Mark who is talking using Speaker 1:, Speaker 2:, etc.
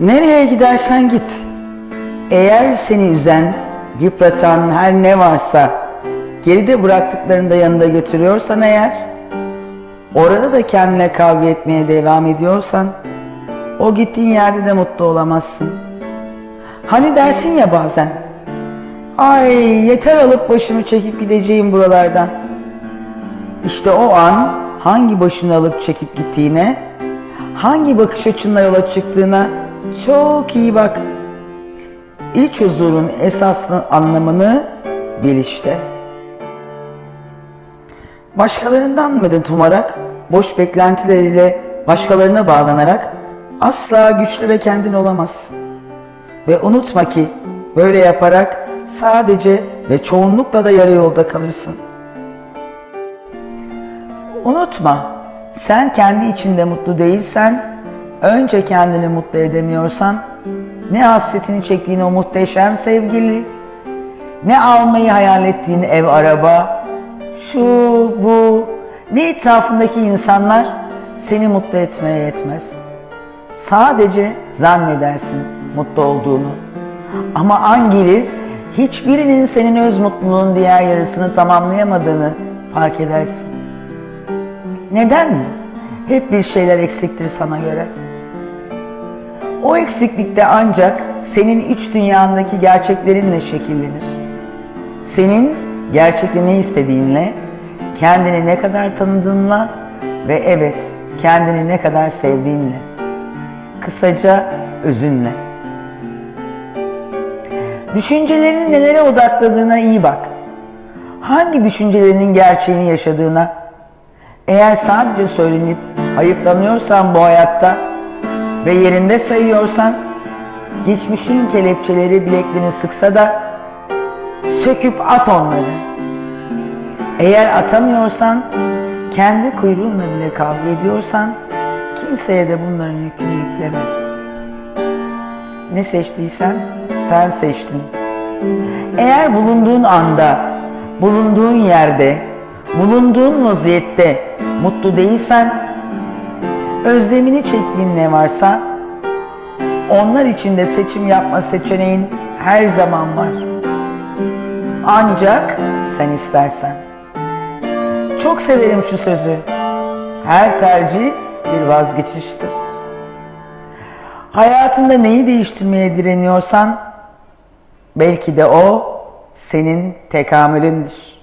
Speaker 1: Nereye gidersen git. Eğer seni üzen, yıpratan her ne varsa geride bıraktıklarını da yanında götürüyorsan eğer, orada da kendine kavga etmeye devam ediyorsan, o gittiğin yerde de mutlu olamazsın. Hani dersin ya bazen, ay yeter alıp başımı çekip gideceğim buralardan. İşte o an hangi başını alıp çekip gittiğine, hangi bakış açınla yola çıktığına çok iyi bak. İç huzurun esaslı anlamını bil işte. Başkalarından medet umarak, boş beklentileriyle başkalarına bağlanarak asla güçlü ve kendin olamazsın. Ve unutma ki böyle yaparak sadece ve çoğunlukla da yarı yolda kalırsın. Unutma, sen kendi içinde mutlu değilsen, önce kendini mutlu edemiyorsan, ne hasretini çektiğin o muhteşem sevgili, ne almayı hayal ettiğin ev araba, şu bu, ne etrafındaki insanlar seni mutlu etmeye yetmez. Sadece zannedersin mutlu olduğunu. Ama an gelir hiçbirinin senin öz mutluluğun diğer yarısını tamamlayamadığını fark edersin. Neden mi? Hep bir şeyler eksiktir sana göre. O eksiklikte ancak senin iç dünyandaki gerçeklerinle şekillenir. Senin gerçekte ne istediğinle, kendini ne kadar tanıdığınla ve evet kendini ne kadar sevdiğinle. Kısaca özünle. Düşüncelerinin nelere odakladığına iyi bak. Hangi düşüncelerinin gerçeğini yaşadığına, eğer sadece söylenip hayıflanıyorsan bu hayatta ve yerinde sayıyorsan, geçmişin kelepçeleri bileklerini sıksa da söküp at onları. Eğer atamıyorsan, kendi kuyruğunla bile kavga ediyorsan, kimseye de bunların yükünü yükleme. Ne seçtiysen sen seçtin. Eğer bulunduğun anda, bulunduğun yerde, bulunduğun vaziyette mutlu değilsen, özlemini çektiğin ne varsa, onlar için de seçim yapma seçeneğin her zaman var. Ancak sen istersen. Çok severim şu sözü. Her tercih bir vazgeçiştir. Hayatında neyi değiştirmeye direniyorsan belki de o senin tekamülündür.